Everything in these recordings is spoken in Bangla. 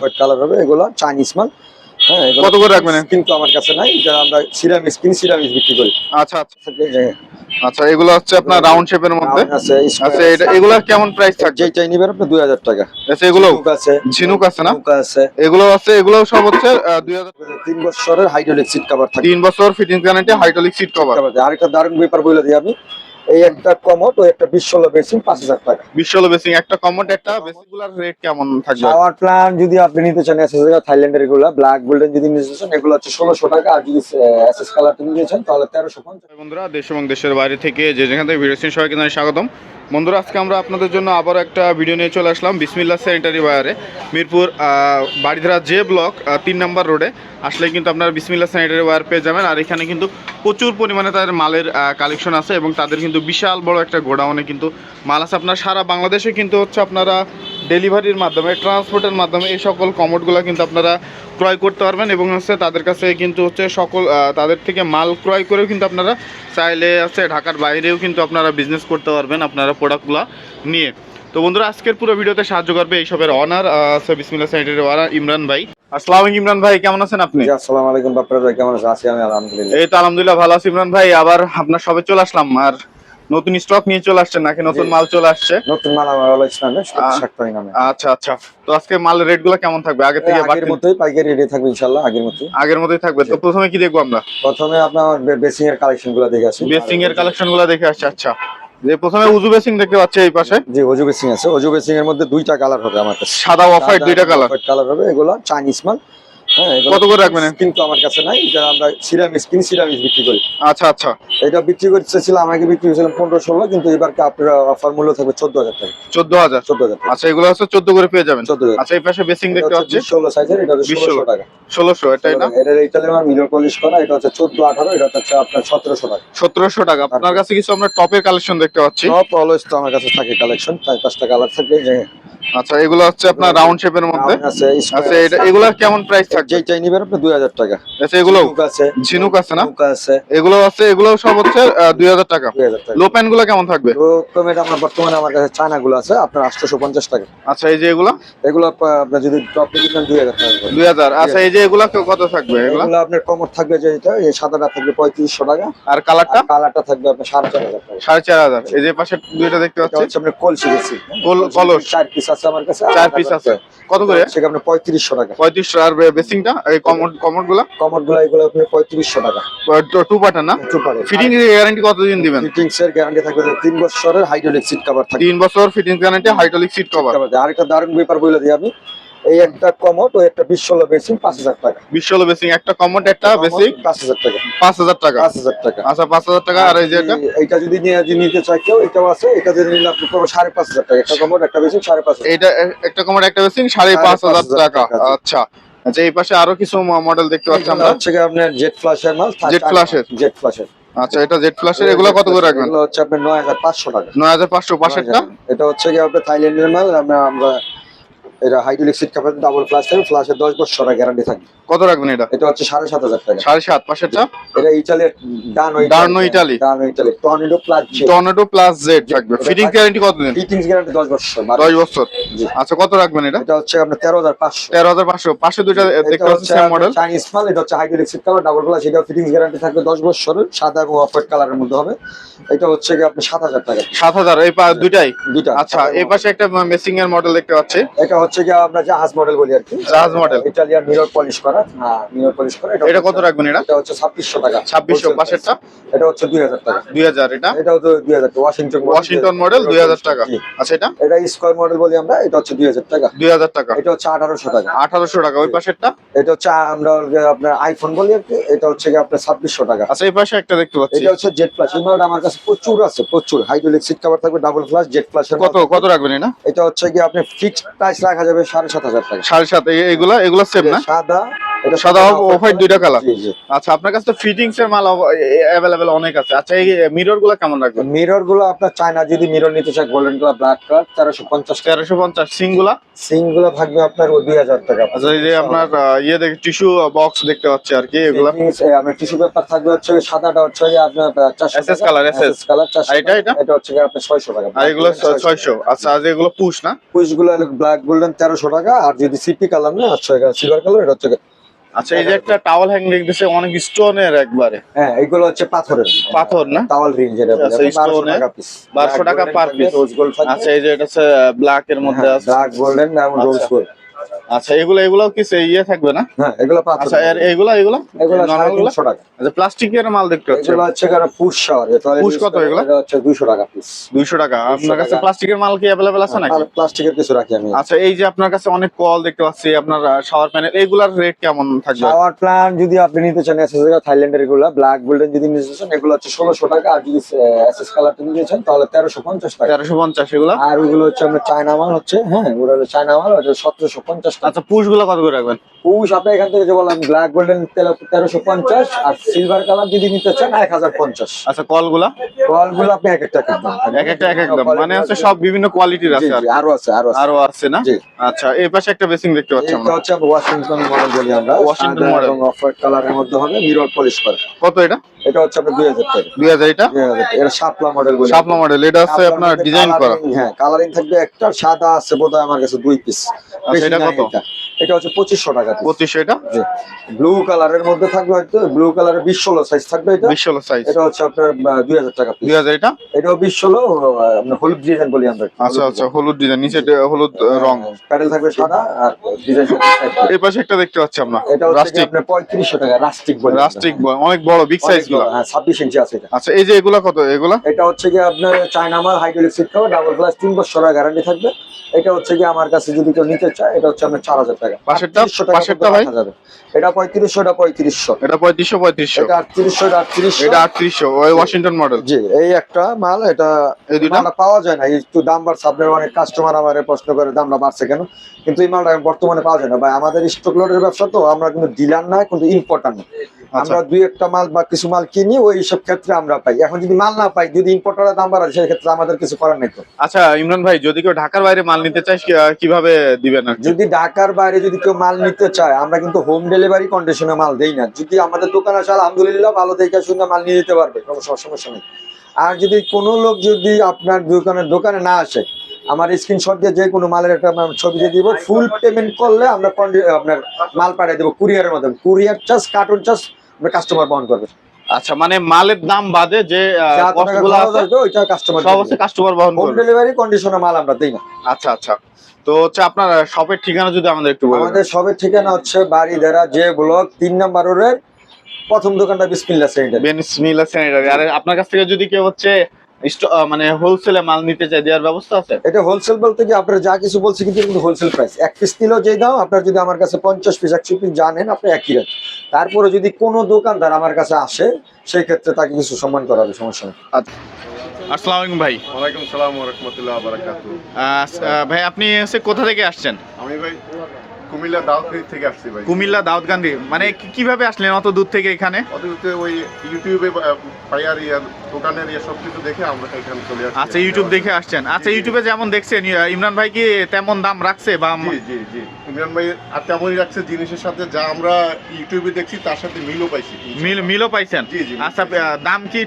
হোয়াইট কালার হবে এগুলো চাইনিজ মাল। হ্যাঁ কত করে রাখবেন? কিন্তু আমার কাছে নাই এটা আমরা সিরামিক্স পিন সিরামিক্স বিক্রি করি। আচ্ছা আচ্ছা। আচ্ছা এগুলো হচ্ছে আপনার রাউন্ড শেপের মধ্যে? Round আচ্ছা এটা এগুলো কেমন প্রাইস নিবেন আপনি হাজার টাকা। আচ্ছা এগুলো আছে। ঝিনুক আছে না? ঝিনুক আছে। এগুলো আছে এগুলো সব হচ্ছে দুই হাজার তিন বছরের হাইড্রোলিক সিট কভার থাকে বছর fitting guarantee hydraulic seat cover আরেকটা দারুণ ব্যাপার বলে দিই আমি। এই একটা কমোড ও একটা বিশ্বলো বেসিং পাঁচ হাজার টাকা। বিশ্বলো বেসিং একটা কমোড একটা বেসিকুলার রেট কেমন থাকবে? শাওয়ার প্ল্যান যদি আপনি নিতে চান এসএস থাইল্যান্ডের এগুলো ব্ল্যাক গোল্ডেন যদি নিতে চান এগুলো হচ্ছে ষোলোশো টাকা। আর যদি এসএস কালার নিতে চান তাহলে তেরোশো পঞ্চাশ। বন্ধুরা দেশ এবং দেশের বাইরে থেকে যে যেখান থেকে ভিডিও সবাইকে জানাই স্বাগতম। বন্ধুরা, আজকে আমরা আপনাদের জন্য আবারও একটা ভিডিও নিয়ে চলে আসলাম বিসমিল্লা স্যানিটারি বায়ারে, মিরপুর বাড়িধরা জে ব্লক তিন নম্বর রোডে। আসলে কিন্তু আপনারা বিসমিল্লা স্যানিটারি ওয়ার পেয়ে যাবেন, আর এখানে কিন্তু প্রচুর পরিমাণে তাদের মালের কালেকশন আছে এবং তাদের কিন্তু বিশাল বড় একটা গোডাউনে কিন্তু মাল আছে। আপনার সারা বাংলাদেশে কিন্তু হচ্ছে আপনারা ডেলিভারির মাধ্যমে ট্রান্সপোর্টের মাধ্যমে এই সকল কমোডগুলো কিন্তু আপনারা ক্রয় করতে পারবেন এবং হচ্ছে তাদের কাছে কিন্তু হচ্ছে সকল তাদের থেকে মাল ক্রয় করেও কিন্তু আপনারা চাইলে আছে ঢাকার বাইরেও কিন্তু আপনারা বিজনেস করতে পারবেন আপনারা প্রোডাক্টগুলো নিয়ে। তো বন্ধুরা আজকের পুরো ভিডিওতে সাহায্য করবে এইসবের অনার আছে বিসমিল্লা স্যানিটারি ওয়ার ইমরান ভাই। আসসালামু ইমরান ভাই কেমন আছেন আপনি? আসসালামু আলাইকুম বাপ্পার ভাই কেমন আছেন? আছি আমি আলহামদুলিল্লাহ। এই তো আলহামদুলিল্লাহ ভালো আছি ইমরান ভাই আবার আপনার সবে চলে আসলাম আর নতুন স্টক নিয়ে চলে আসছেন নাকি? নতুন মাল চলে আসছে? নতুন মাল আমার ইসলামে শাকপাই নামে। আচ্ছা আচ্ছা। তো আজকে মালের রেটগুলো কেমন থাকবে? আগে থেকে আগের মতোই পাইকারি রেটে থাকবে ইনশাল্লাহ আগের মতোই। আগের মতোই থাকবে। তো প্রথমে কি দেখব আমরা? প্রথমে আপনার বেসিং এর কালেকশনগুলো দেখে আসি। বেসিং এর কালেকশনগুলো দেখে আসছে আচ্ছা। যে প্রথমে উজু বেসিং দেখতে পাচ্ছি এই পাশে। জি অজু বেসিং আছে। অজু বেসিং এর মধ্যে দুইটা কালার হবে আমার কাছে। সাদা অফ হোয়াইট দুইটা কালার কালার হবে। এগুলো চাইনিজ মাল। কত করে রাখবেন? কিন্তু আমার কাছে নাই এটা আমরা সিরামিক্স পিন সিরামিক্স বিক্রি করি। আচ্ছা আচ্ছা। এটা বিক্রি করতেছিলাম আমাকে বিক্রি করেছিলাম পনেরো ষোলো কিন্তু এবার আপনার অফার মূল্য থাকবে চোদ্দ হাজার টাকা। চোদ্দ হাজার? চোদ্দ হাজার আচ্ছা এগুলো হচ্ছে চোদ্দ করে পেয়ে যাবেন। চোদ্দ আচ্ছা এই পাশে বেসিং দেখতে পাচ্ছি। ষোলো সাইজের এটা হচ্ছে 20 ষোলোশো টাকা। ষোলোশো এটাই না? এটা মিরর পলিশ করা এটা হচ্ছে চোদ্দ আঠারো এটা হচ্ছে আপনার সতেরোশো টাকা। সতেরোশো টাকা। আপনার কাছে কিছু আমরা টপের কালেকশন দেখতে পাচ্ছি। সব অলওয়েজ তো আমার কাছে থাকে কালেকশন চার পাঁচটা কালার থাকে যে আচ্ছা এগুলো হচ্ছে আপনার রাউন্ড শেপের মধ্যে? আচ্ছা এটা এগুলো কেমন প্রাইস থাকছে যেটাই নিবেন আপনি দুই হাজার টাকা। আচ্ছা এগুলো আছে। ঝিনুক আছে না? ঝিনুক আছে। এগুলো আছে এগুলো সব হচ্ছে দুই হাজার টাকা। লো প্যান্টগুলো কেমন থাকবে? তো কমেট আমার বর্তমানে আমার কাছে চায়না গুলো আছে আপনার আটশোশো পঞ্চাশ টাকা। আচ্ছা এই যে এগুলো? এগুলো আপ- আপনার যদি টপ দুই হাজার টাকা করে। দুই হাজার। আচ্ছা এই যে এগুলো কত থাকবে এগুলো? এগুলো আপনার কমর থাকবে যেটা এই সাদাটা থাকবে পঁয়ত্রিশশো টাকা। আর কালারটা? কালারটা থাকবে আপনার সাড়ে চার হাজার টাকা। সাড়ে চার হাজার। এই যে পাশে দুইটা দেখতে এটা পাচ্ছি। হচ্ছে আপনার কলসি বেশি। কল- কলস। চার পিস আছে আমার কাছে চার পিস আছে। কত করে? সেটা আপনার পঁয়ত্রিশশো টাকা। পঁয়ত্রিশশো আর বেসিংটা এই কমনগুলা কমনগুলা এগুলো আপনি পঁয়ত্রিশশো টাকা। টু পার্টার না? ফিটিং গ্যারান্টি কতদিন দিবেন? ফিটিংস এর গ্যারান্টি থাকবে তিন বছরের হাইড্রোলিক সিট কভার থাকবে। তিন বছর fitting guarantee hydraulic seat cover আরেকটা দারুণ ব্যাপার বলে দিই আমি। এই একটা কমোড ও একটা বিশ ষোলো বেসিন পাঁচ হাজার টাকা। বিশ্বলো বেসিং একটা কমোড একটা বেসিং পাঁচ হাজার টাকা। পাঁচ হাজার টাকা। পাঁচ হাজার টাকা। আচ্ছা পাঁচ হাজার টাকা আর এই যে এটা? যদি নিয়ে নিতে চাই কেউ এটাও আছে। এটা যদি নিলে আপনি পড়বে সাড়ে পাঁচ হাজার টাকা। একটা কমোড একটা বেসিন সাড়ে পাঁচ হাজার এইটা এ- একটা কমোড একটা বেসিং সাড়ে পাঁচ হাজার টাকা। আচ্ছা। আচ্ছা। এই পাশে আরও কিছু মডেল দেখতে পাচ্ছি আমরা। হচ্ছে কি আপনার জেট ফ্ল্যাশের মাল flash এর? জেট ফ্ল্যাশের। আচ্ছা এটা জেড ফ্ল্যাশের এগুলো কত করে রাখবেন? এগুলো হচ্ছে আপনার নয় হাজার পাঁচশো টাকা। নয় হাজার পাঁচশো পাশেরটা এটা হচ্ছে কি আপনার থাইল্যান্ডের মাল আমরা এটা হাইড্রোলিক সিট কাপের ডাবল ফ্ল্যাশ থাকবে ফ্ল্যাশের দশ বছর গ্যারান্টি থাকবে। কত রাখবেন এটা? এটা হচ্ছে সাড়ে সাত হাজার টাকা। সাড়ে সাত পাশেরটা এটা ইটালির ডানো Darno Italy। ডানো Italy tornado plus tornado plus Z থাকবে। ফিটিং গ্যারান্টি কতদিন ফিটিংস গ্যারান্টি দশ বছর দশ বছর। আচ্ছা কত রাখবেন এটা? এটা হচ্ছে আপনার তেরো হাজার পাঁচশো। তেরো হাজার পাঁচশো। পাশে দুইটা দেখতে পাচ্ছি সেম মডেল চাইনিজ মাল এটা হচ্ছে hydraulic seat colour double plus এটা ফিটিংস গ্যারান্টি থাকবে দশ বছরের সাদা এবং অফ কালারের মধ্যে হবে। এটা হচ্ছে কি আপনি সাত হাজার টাকা। সাত হাজার এই পা- দুইটাই? দুইটা। আচ্ছা এই পাশে একটা মেসিং এর মডেল দেখতে পাচ্ছি। এটা হচ্ছে কি আমরা জাহাজ মডেল বলি আর কি জাহাজ model। ইটালিয়ান মিরর পলিশ করা হ্যাঁ মিরর পলিশ করা এটা হচ্ছে- কত রাখবেন এটা এটা হচ্ছে ছাব্বিশশো টাকা ছাব্বিশশো Wholesale পাশেরটা এটা হচ্ছে দুই হাজার টাকা দুই হাজার এটা এটাও তো দুই হাজার ওয়াশিংটন ওয়াশিংটন মডেল দুই হাজার টাকা আচ্ছা এটা এটা স্কোয়ার মডেল বলি আমরা এটা হচ্ছে দুই হাজার টাকা দুই হাজার টাকা এটা হচ্ছে আঠারোশো টাকা আঠারোশো টাকা ওই পাশেরটা এটা হচ্ছে আমরা আপনার আইফোন বলি আর কি এটা হচ্ছে কি আপনার ছাব্বিশশো টাকা আচ্ছা এই পাশে একটা দেখতে পাচ্ছি এটা হচ্ছে জেট প্লাস এই আমার কাছে প্রচুর আছে প্রচুর হাইড্রোলিক সিট কভার থাকবে ডাবল প্লাস জেট প্লাস কত কত রাখবেন এটা এটা হচ্ছে কি আপনি ফিক্সড প্রাইস রাখা যাবে সাড়ে সাত হাজার টাকা। সাড়ে সাত এগুলা এগুলা সেম না? সাদা এটা সাদা অফ হোয়াইট দুইটা কালার আচ্ছা আপনার কাছে তো ফিটিংস এর মাল অ্যাভেলেবেল অনেক আছে। আচ্ছা এই মিররগুলো কেমন রাখবেন? মিররগুলো আপনার চায়না যদি মিরর নিতে চায় গোল্ডেন কালার ব্ল্যাক কালার তেরোশো পঞ্চাশ টাকা। তেরোশো পঞ্চাশ। সিংগুলা সিংগুলো থাকবে আপনার দুই হাজার টাকা। আচ্ছা এই যে আপনার ইয়ে দেখে টিস্যু বক্স দেখতে পাচ্ছি আর কি এগুলা। আপনার টিস্যু পেপার থাকবে হচ্ছে সাদাটা হচ্ছে যে আপনার চারশো SS color, SS কালার চারশো আর এটা, এটা? এটা হচ্ছে আপনার ছয়শো টাকা। আর এগুলো ছয়শো। আচ্ছা আর এগুলো পুশ না? পুষগুলো ব্ল্যাক গোল্ডেন তেরোশো টাকা। আর যদি সিপি কালার না টাকা সিলভার কালার এটা হচ্ছে আচ্ছা এই যে একটা টাওয়াল হ্যাং দেখতেছে অনেক স্টোনের একবারে। হ্যাঁ এগুলো হচ্ছে পাথরের। পাথর না? টাওয়াল রিং যেটা আচ্ছা, বারোশো stone এ টাকা পিস 1200 টাকা পার পিস রোজ গোল্ড আচ্ছা এই যে এটা ব্ল্যাক এর মধ্যে আছে। ব্ল্যাক গোল্ডেন এবং রোজ আচ্ছা। গোল্ড আচ্ছা এগুলো এগুলো কি ইয়ে থাকবে না? হ্যাঁ এগুলো আচ্ছা আর এগুলো এগুলো? এগুলো টাকা। আচ্ছা প্লাস্টিকের মাল দেখতে পাচ্ছি। এগুলো হচ্ছে কারণ পুশ শাওয়ার পুশ কত এগুলো? এটা হচ্ছে দুইশো টাকা পিস দুইশো টাকা। আপনার কাছে প্লাস্টিকের মাল কি অ্যাভেলেবেল আছে নাকি? প্লাস্টিকের কিছু রাখি আমি। আচ্ছা এই যে আপনার কাছে অনেক কল দেখতে পাচ্ছি আপনার শাওয়ার প্যানেল এগুলার রেট কেমন থাকবে? শাওয়ার প্ল্যান যদি আপনি নিতে চান এসএস থাইল্যান্ডের এগুলো ব্ল্যাক গোল্ডেন যদি নিতে চান এগুলো হচ্ছে ষোলোশো টাকা। আর যদি এসএস কালার নিতে চান তাহলে তেরোশো পঞ্চাশ টাকা। তেরোশো পঞ্চাশ এগুলো? আর ওগুলো হচ্ছে আমরা চায়না মাল হচ্ছে হ্যাঁ ওগুলো চায়না মাল হচ্ছে সতেরোশো পঞ্চাশ টাকা আচ্ছা পুশগুলো কত করে রাখবেন? পুষ আপনি এখান থেকে যে বললাম ব্ল্যাক গোল্ডেন তেরোশো পঞ্চাশ আর সিলভার কালার যদি নিতে চান এক হাজার পঞ্চাশ। আচ্ছা কলগুলা কলগুলো আপনি এক একটা এক একটা এক একদম। মানে হচ্ছে সব বিভিন্ন কোয়ালিটির আছে আরও। আছে আরও আরও আছে না? আচ্ছা এই পাশে একটা বেসিং দেখতে পাচ্ছি এটা হচ্ছে ওয়াশিংটন মডেল বলি আমরা। Model। এবং অফ হোয়াইট কালারের মধ্যে হবে মিরর পলিশ করে। কত এটা? এটা হচ্ছে আপনার দুই হাজার টাকা। দুই হাজার এটা। এটা শাপলা মডেল বলি। শাপলা মডেল এটা হচ্ছে আপনার ডিজাইন করা। হ্যাঁ কালারিং থাকবে একটা সাদা আছে বোধহয় আমার কাছে দুই পিস আচ্ছা, এটা কত? এটা। হচ্ছে টাকা এটা? ব্লু কালারের মধ্যে থাকবে হয়তো ব্লু কালারের সাইজ থাকবে এটা। সাইজ হচ্ছে আপনার টাকা এটাও হলুদ ডিজাইন বলি আমরা। আচ্ছা আচ্ছা হলুদ ডিজাইন নিচে হলুদ রং। প্যাডেল থাকবে সাদা আর ডিজাইন এই পাশে একটা দেখতে পাচ্ছি আমরা এটা হচ্ছে আপনার পঁয়ত্রিশশো টাকা রাস্টিক বলি। আমরা। রাস্টিক অনেক বড় বিগ সাইজ হ্যাঁ ছাব্বিশ ইঞ্চি আছে এটা। আচ্ছা এই যে এগুলা কত? এগুলা? এটা হচ্ছে কি আপনার চায়না মাল হাইড্রোলিক সিট খাবে ডাবল গ্লাস বছরের গ্যারান্টি থাকবে। এটা হচ্ছে কি আমার কাছে যদি কেউ নিতে চায় এটা হচ্ছে আপনার চার হাজার টাকা। পাশেরটা? 3800 টাকা পাশেরটা ভাই? এটা এটা এটা ওই ওয়াশিংটন মডেল জি এই একটা মাল এটা এই? পাওয়া যায় না। একটু দাম বাড়ছে আপনার অনেক কাস্টমার আমার প্রশ্ন করে দামটা বাড়ছে কেন? কিন্তু এই মালটা বর্তমানে পাওয়া যায় না। ভাই আমাদের স্টক লোডের ব্যবসা তো আমরা কিন্তু ডিলার না কিন্তু ইম্পর্টান্ট। আমরা দুই একটা মাল বা কিছু মাল কিনি ওই সব ক্ষেত্রে আমরা পাই। এখন যদি মাল না পাই যদি ইম্পোর্টারের দাম বাড়ায় সেই ক্ষেত্রে আমাদের কিছু করার নেই তো। আচ্ছা ইমরান ভাই যদি কেউ ঢাকার বাইরে মাল নিতে চায় কীভাবে দিবেন যদি ঢাকার বাইরে যদি কেউ মাল নিতে চায় আমরা কিন্তু হোম ডেলিভারি কন্ডিশনে মাল দেই না। যদি আমাদের দোকান আসে আলহামদুলিল্লাহ ভালো দেখে শুনে মাল নিয়ে যেতে পারবে কোনো সম- সমস্যা নেই। আর যদি কোনো লোক যদি আপনার দোকানের দোকানে না আসে আমার স্ক্রিনশট দিয়ে যে কোনো মালের একটা ছবি দিয়ে দিব। ফুল পেমেন্ট করলে আমরা আপনার মাল পাঠিয়ে দেবো কুরিয়ারের মাধ্যমে। Courier charge carton charge customer বহন করবে। আচ্ছা মানে মালের দাম বাদে যে আছে ওইটা কাস্টমার সব হচ্ছে কাস্টমার বহন হোম ডেলিভারি কন্ডিশনে মাল আমরা দিই না। আচ্ছা আচ্ছা। তো হচ্ছে আপনার শপের ঠিকানা যদি আমাদের একটু বলেন আমাদের সবের ঠিকানা হচ্ছে বাড়ি বাড়িধারা যে ব্লক তিন নম্বর রোডের প্রথম দোকানটা বিসমিল্লা সেন্টার। বিসমিল্লা স্যানিটারি আর আপনার কাছ থেকে যদি কেউ হচ্ছে মানে হোলসেলে মাল নিতে চায় দেওয়ার ব্যবস্থা আছে? এটা হোলসেল বলতে কি আপনারা যা কিছু বলছি কিন্তু হোলসেল প্রাইস এক পিস নিলেও যেই দাম আপনার যদি আমার কাছে পঞ্চাশ পিস একশো পিস জানেন আপনি একই রেট তারপরে যদি কোনো দোকানদার আমার কাছে আসে সেই ক্ষেত্রে তাকে কিছু সম্মান করা হবে সমস্যা নেই। আসসালামু আলাইকুম ভাই। ওয়ালাইকুম সালাম রহমতুল্লাহ বারাকাতু আহ, আহ, ভাই আপনি হচ্ছে কোথা থেকে আসছেন? আমি ভাই কুমিল্লা থেকে আসছি ভাই। কুমিল্লা মানে কি- কীভাবে আসলেন? অত দূর থেকে এখানে? অতিরিক্ত ওই ইউটিউবে পাইয়ার দোকানের ইয়ে সব কিছু দেখে আমরা এখানে চলে আসছি। আচ্ছা ইউটিউব দেখে আসছেন। আচ্ছা ইউটিউবে যেমন দেখছেন ইমরান ভাই কি তেমন দাম রাখছে বা জি জি জি। ইমরান ভাই আর তেমনই রাখছে জিনিসের সাথে যা আমরা ইউটিউবে দেখছি তার সাথে মিলও পাইছি। মিল মিলও পাইছেন? জি, জি, আচ্ছা দাম কি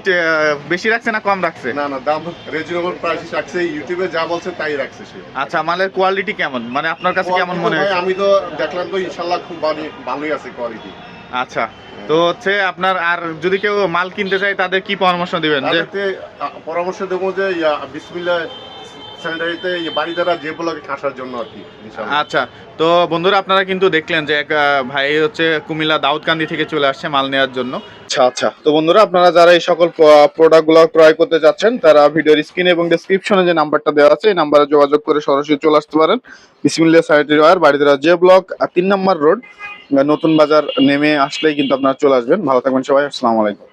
বেশি রাখছে না কম রাখছে? না না দাম রিজনেবল প্রাইস রাখছে। ইউটিউবে যা বলছে তাই রাখছে সে। আচ্ছা মালের কোয়ালিটি কেমন? মানে আপনার কাছে কেমন মনে হয় আমি তো দেখলাম তো ইনশাল্লাহ খুব ভালো- ভালোই আছে কোয়ালিটি আচ্ছা তো হচ্ছে আপনার আর যদি কেউ মাল কিনতে চায় তাদের কি পরামর্শ দিবেন? পরামর্শ দেবো যে বিসমিল্লাহ স্যানিটারিতে বাড়ি দ্বারা যে ব্লগে আসার জন্য আর কি আচ্ছা তো বন্ধুরা আপনারা কিন্তু দেখলেন যে এক ভাই হচ্ছে কুমিল্লা দাউদকান্দি থেকে চলে আসছে মাল নেওয়ার জন্য। আচ্ছা আচ্ছা। তো বন্ধুরা আপনারা যারা এই সকল প্রোডাক্টগুলো ক্রয় করতে চাচ্ছেন তারা ভিডিওর স্ক্রিন এবং ডেসক্রিপশনে যে নাম্বারটা দেওয়া আছে এই নাম্বারে যোগাযোগ করে সরাসরি চলে আসতে পারেন। বিসমিল্লা স্যানিটারি ওয়ার বাড়িদারা যে ব্লক আর তিন নম্বর রোড। নতুন বাজার নেমে আসলেই কিন্তু আপনারা চলে আসবেন। ভালো থাকবেন সবাই আসসালামু আলাইকুম।